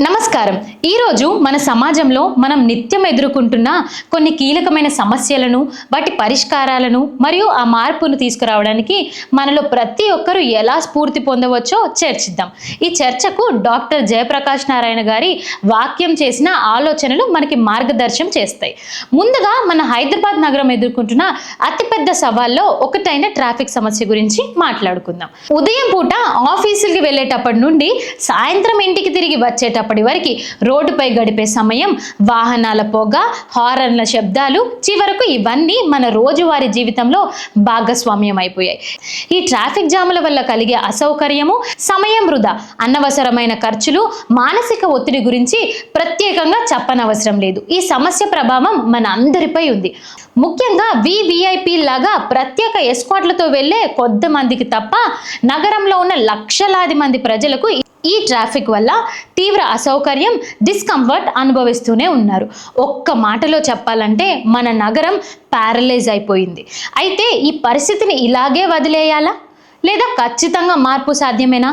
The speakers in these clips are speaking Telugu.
నమస్కారం. ఈరోజు మన సమాజంలో మనం నిత్యం ఎదుర్కొంటున్న కొన్ని కీలకమైన సమస్యలను వాటి పరిష్కారాలను మరియు ఆ మార్పును తీసుకురావడానికి మనలో ప్రతి ఒక్కరూ ఎలా స్ఫూర్తి పొందవచ్చో చర్చిద్దాం. ఈ చర్చకు డాక్టర్ జయప్రకాష్ నారాయణ గారి వాక్యం చేసిన ఆలోచనలు మనకి మార్గదర్శనం చేస్తాయి. ముందుగా మన హైదరాబాద్ నగరం ఎదుర్కొంటున్న అతిపెద్ద సవాల్లో ఒకటైన ట్రాఫిక్ సమస్య గురించి మాట్లాడుకుందాం. ఉదయం పూట ఆఫీసులకి వెళ్ళేటప్పటి నుండి సాయంత్రం ఇంటికి తిరిగి వచ్చేటప్పుడు అప్పటి వరకు రోడ్డుపై గడిపే సమయం వాహనాల పొగ హారన్ల శబ్దాలు చివరకు ఇవన్నీ మన రోజువారీ జీవితంలో భాగస్వామ్యం అయిపోయాయి ఈ ట్రాఫిక్ జాముల వల్ల కలిగే అసౌకర్యము సమయం వృధా అనవసరమైన ఖర్చులు మానసిక ఒత్తిడి గురించి ప్రత్యేకంగా చెప్పనవసరం లేదు. ఈ సమస్య ప్రభావం మన అందరిపై ఉంది. ముఖ్యంగా వివిఐపి లాగా ప్రత్యేక ఎస్కాట్లతో వెళ్ళే కొద్ది మందికి తప్ప నగరంలో ఉన్న లక్షలాది మంది ప్రజలకు ఈ ట్రాఫిక్ వల్ల తీవ్ర అసౌకర్యం డిస్కంఫర్ట్ అనుభవిస్తూనే ఉన్నారు. ఒక్క మాటలో చెప్పాలంటే మన నగరం ప్యారలైజ్ అయిపోయింది. అయితే ఈ పరిస్థితిని ఇలాగే వదిలేయాలా? లేదా ఖచ్చితంగా మార్పు సాధ్యమేనా?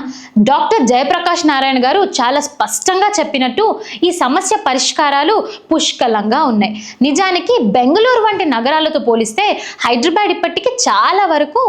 డాక్టర్ జయప్రకాష్ నారాయణ గారు చాలా స్పష్టంగా చెప్పినట్టు ఈ సమస్య పరిష్కారాలు పుష్కలంగా ఉన్నాయి. నిజానికి బెంగళూరు వంటి నగరాలతో పోలిస్తే హైదరాబాద్ ఇప్పటికీ చాలా వరకు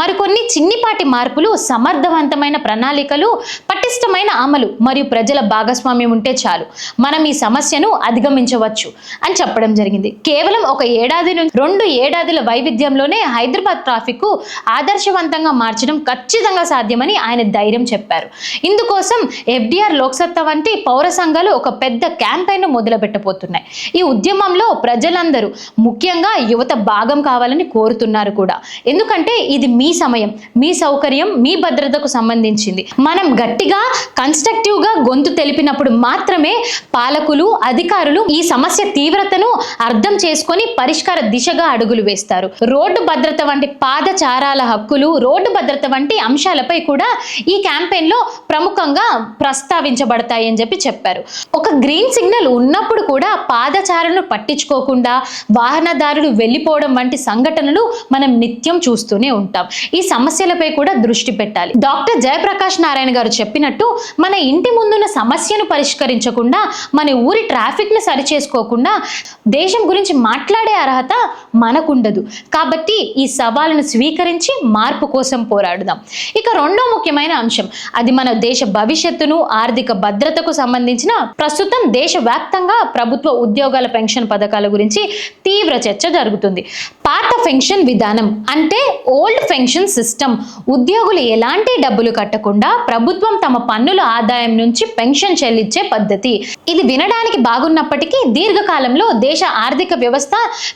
మరికొన్ని చిన్నిపాటి మార్పులు సమర్థవంతమైన ప్రణాళికలు పటిష్టమైన అమలు మరియు ప్రజల భాగస్వామ్యం ఉంటే చాలు. మనం ఈ సమస్యను అధిగమించవచ్చు అని చెప్పడం జరిగింది. కేవలం ఒక ఏడాది నుంచి రెండు ఏడాదిల వైవిధ్యంలోనే హైదరాబాద్ ట్రాఫిక్ ఆదర్శవంతంగా మార్చడం ఖచ్చితంగా సాధ్యమని ఆయన ధైర్యం చెప్పారు. ఇందుకోసం ఎఫ్డీఆర్ లోక్సత్తా వంటి పౌర సంఘాలు ఒక పెద్ద క్యాంపెయిన్ మొదలు పెట్టబోతున్నాయి ఈ ఉద్యమంలో ప్రజలందరూ ముఖ్యంగా యువత భాగం కావాలని కోరుతున్నారు కూడా. ఎందుకంటే ఇది మీ సమయం మీ సౌకర్యం మీ భద్రతకు సంబంధించింది. మనం గట్టిగా కన్స్ట్రక్టివ్గా గొంతు తెలిపినప్పుడు మాత్రమే పాలకులు అధికారులు ఈ సమస్య తీవ్రతను అర్థం చేసుకొని పరిష్కార దిశగా అడుగులు వేస్తారు. రోడ్డు భద్రత వంటి పాదచారాల హక్కులు రోడ్డు భద్రత వంటి అంశాలపై కూడా ఈ క్యాంపెయిన్లో ప్రముఖంగా ప్రస్తావించబడతాయి అని చెప్పి చెప్పారు. ఒక గ్రీన్ సిగ్నల్ ఉన్నప్పుడు కూడా పాదచారులను పట్టించుకోకుండా వాహనదారులు వెళ్ళిపోవడం వంటి సంఘటనలు మనం నిత్యం చూస్తూనే ఉంటాం. ఈ సమస్యలపై కూడా దృష్టి పెట్టాలి. డాక్టర్ జయప్రకాష్ నారాయణ గారు చెప్పినట్టు మన ఇంటి ముందున్న సమస్యను పరిష్కరించకుండా మన ఊరి ట్రాఫిక్ని సరిచేసుకోకుండా దేశం గురించి మాట్లాడే అర్హత మనకుండదు. కాబట్టి ఈ సవాలును స్వీకరించి మార్పు కోసం పోరాడుదాం. ఇక రెండో ముఖ్యమైన అంశం అది మన దేశ భవిష్యత్తును ఆర్థిక భద్రతకు సంబంధించిన ప్రస్తుతం దేశవ్యాప్తంగా ప్రభుత్వ ఉద్యోగాల పెన్షన్ పథకాల గురించి తీవ్ర చర్చ జరుగుతుంది. పాత పెన్షన్ విధానం అంటే ఓల్డ్ పెన్షన్ సిస్టమ్. ఉద్యోగులు ఎలాంటి డబ్బులు కట్టకుండా ప్రభుత్వం తమ పన్నుల ఆదాయం నుంచి పెన్షన్ చెల్లించే పద్ధతి. ఇది వినడానికి బాగున్నప్పటికీ దీర్ఘకాలంలో దేశ ఆర్థిక వ్యవస్థ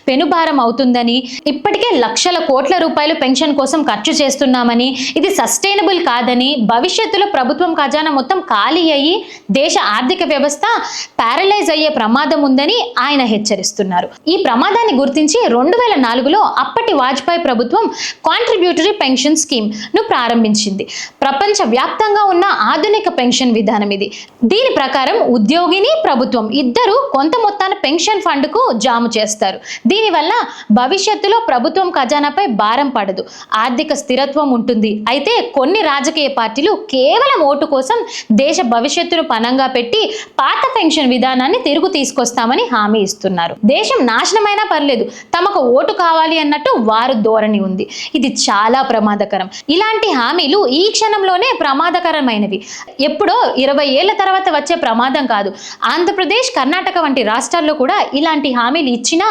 పెనుభారం అవుతుందని ఇప్పటికే లక్షల కోట్ల రూపాయలు పెన్షన్ కోసం ఖర్చు చేస్తున్నామని ఇది సస్టైనబుల్ కాదని భవిష్యత్తులో ప్రభుత్వం ఖజానా మొత్తం ఖాళీ అయ్యి దేశ ఆర్థిక వ్యవస్థ ప్యారలైజ్ అయ్యే ప్రమాదం ఉందని ఆయన హెచ్చరిస్తున్నారు. ఈ ప్రమాదాన్ని గుర్తించి రెండు వేల నాలుగులో అప్పటి వాజ్పేయి ప్రభుత్వం కాంట్రిబ్యూటరీ పెన్షన్ స్కీమ్ను ప్రారంభించింది. ప్రపంచ వ్యాప్తంగా ఉన్న ఆధునిక పెన్షన్ విధానం ఇది. దీని ప్రకారం ఉద్యోగిని ప్రభుత్వం ఇద్దరు కొంత మొత్తాన్ని పెన్షన్ ఫండ్కు జాము చేస్తారు. దీనివల్ల భవిష్యత్తులో ప్రభుత్వం ఖజానాపై భారం పడదు. ఆర్థిక స్థిరత్వం ఉంటుంది. ఉంటుంది. అయితే కొన్ని రాజకీయ పార్టీలు కేవలం ఓటు కోసం దేశ భవిష్యత్తును పనంగా పెట్టి పాత పెన్షన్ విధానాన్ని తిరుగు తీసుకొస్తామని హామీ ఇస్తున్నారు. దేశం నాశనమైనా పర్లేదు తమకు ఓటు కావాలి అన్నట్టు వారు ధోరణి ఉంది. ఇది చాలా ప్రమాదకరం. ఇలాంటి హామీలు ఈ క్షణంలోనే ప్రమాదకరమైనవి. ఎప్పుడో ఇరవై ఏళ్ళ తర్వాత వచ్చే ప్రమాదం కాదు. ఆంధ్రప్రదేశ్ కర్ణాటక వంటి రాష్ట్రాల్లో కూడా ఇలాంటి హామీలు ఇచ్చినా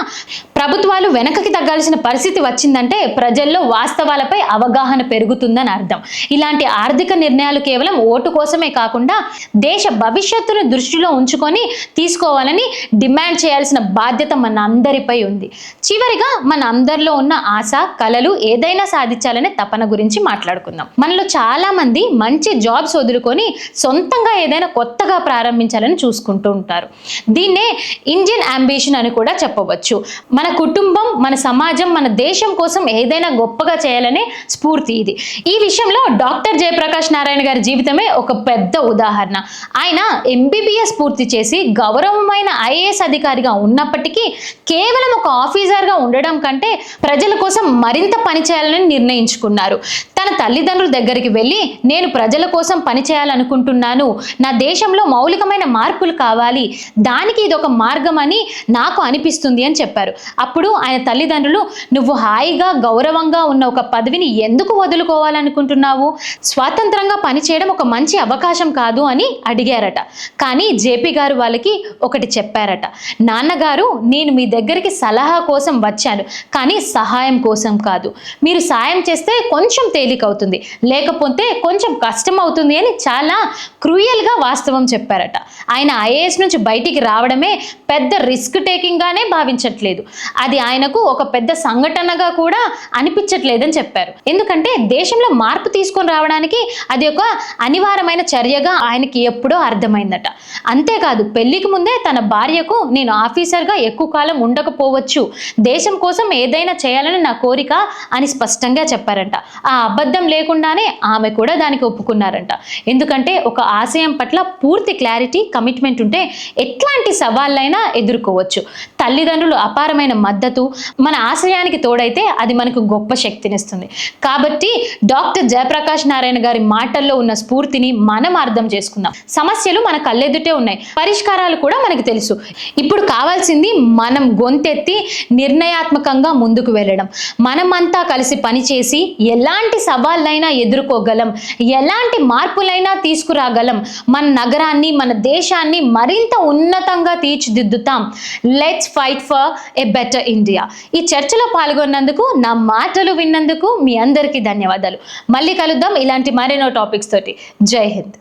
ప్రభుత్వాలు వెనకకి తగ్గాల్సిన పరిస్థితి వచ్చిందంటే ప్రజల్లో వాస్తవాలపై అవగాహన పెరుగుతుందని అర్థం. ఇలాంటి ఆర్థిక నిర్ణయాలు కేవలం ఓటు కోసమే కాకుండా దేశ భవిష్యత్తును దృష్టిలో ఉంచుకొని తీసుకోవాలని డిమాండ్ చేయాల్సిన బాధ్యత మన అందరిపై ఉంది. చివరిగా మన అందరిలో ఉన్న ఆశ కలలు ఏదైనా సాధించాలనే తపన గురించి మాట్లాడుకుందాం. మనలో చాలా మంది మంచి జాబ్స్ వదులుకొని సొంతంగా ఏదైనా కొత్తగా ప్రారంభించాలని చూసుకుంటూ ఉంటారు. దీన్నే ఇండియన్ అంబిషన్ అని కూడా చెప్పవచ్చు. మన మన కుటుంబం మన సమాజం మన దేశం కోసం ఏదైనా గొప్పగా చేయాలనే స్ఫూర్తి ఇది. ఈ విషయంలో డాక్టర్ జయప్రకాష్ నారాయణ గారి జీవితమే ఒక పెద్ద ఉదాహరణ. ఆయన ఎంబీబీఎస్ పూర్తి చేసి గౌరవమైన ఐఏఎస్ అధికారిగా ఉన్నప్పటికీ కేవలం ఒక ఆఫీసర్గా ఉండడం కంటే ప్రజల కోసం మరింత పని చేయాలని నిర్ణయించుకున్నారు. తన తల్లిదండ్రుల దగ్గరికి వెళ్ళి నేను ప్రజల కోసం పని చేయాలనుకుంటున్నాను. నా దేశంలో మౌలికమైన మార్పులు కావాలి. దానికి ఇది ఒక మార్గం అని నాకు అనిపిస్తుంది అని చెప్పారు. అప్పుడు ఆయన తల్లిదండ్రులు నువ్వు హాయిగా గౌరవంగా ఉన్న ఒక పదవిని ఎందుకు వదులుకోవాలనుకుంటున్నావు? స్వాతంత్రంగా పనిచేయడం ఒక మంచి అవకాశం కాదు అని అడిగారట. కానీ జేపీ గారు వాళ్ళకి ఒకటి చెప్పారట. నాన్నగారు నేను మీ దగ్గరికి సలహా కోసం వచ్చాను కానీ సహాయం కోసం కాదు. మీరు సాయం చేస్తే కొంచెం తేలికవుతుంది లేకపోతే కొంచెం కష్టం అవుతుంది అని చాలా క్రూయల్గా వాస్తవం చెప్పారట. ఆయన ఐఏఎస్ నుంచి బయటికి రావడమే పెద్ద రిస్క్ టేకింగ్గానే భావించట్లేదు. అది ఆయనకు ఒక పెద్ద సంఘటనగా కూడా అనిపించట్లేదని చెప్పారు. ఎందుకంటే దేశంలో మార్పు తీసుకొని రావడానికి అది ఒక అనివార్యమైన చర్యగా ఆయనకి ఎప్పుడో అర్థమైందట. అంతేకాదు పెళ్ళికి ముందే తన భార్యకు నేను ఆఫీసర్గా ఎక్కువ కాలం ఉండకపోవచ్చు. దేశం కోసం ఏదైనా చేయాలని నా కోరిక అని స్పష్టంగా చెప్పారంట. ఆ అబద్ధం లేకుండానే ఆమె కూడా దానికి ఒప్పుకున్నారంట. ఎందుకంటే ఒక ఆశయం పట్ల పూర్తి క్లారిటీ కమిట్మెంట్ ఉంటే ఎట్లాంటి సవాళ్ళైనా ఎదుర్కోవచ్చు. తల్లిదండ్రులు అపారమైన మద్దతు మన ఆశయానికి తోడైతే అది మనకు గొప్ప శక్తినిస్తుంది. కాబట్టి డాక్టర్ జయప్రకాష్ నారాయణ గారి మాటల్లో ఉన్న స్ఫూర్తిని మనం అర్థం చేసుకుందాం. సమస్యలు మన కళ్ళెదుటే ఉన్నాయి. పరిష్కారాలు కూడా మనకు తెలుసు. ఇప్పుడు కావాల్సింది మనం గొంతెత్తి నిర్ణయాత్మకంగా ముందుకు వెళ్ళడం. మనమంతా కలిసి పనిచేసి ఎలాంటి సవాళ్ళైనా ఎదుర్కోగలం. ఎలాంటి మార్పులైనా తీసుకురాగలం. మన నగరాన్ని మన దేశాన్ని మరింత ఉన్నతంగా తీర్చిదిద్దుతాం. Let's fight for a better India ఈ చర్చలో పాల్గొన్నందుకు నా మాటలు విన్నందుకు మీ అందరికీ ధన్యవాదాలు. మళ్ళీ కలుద్దాం ఇలాంటి మరెన్నో టాపిక్స్ తోటి. జై హింద్.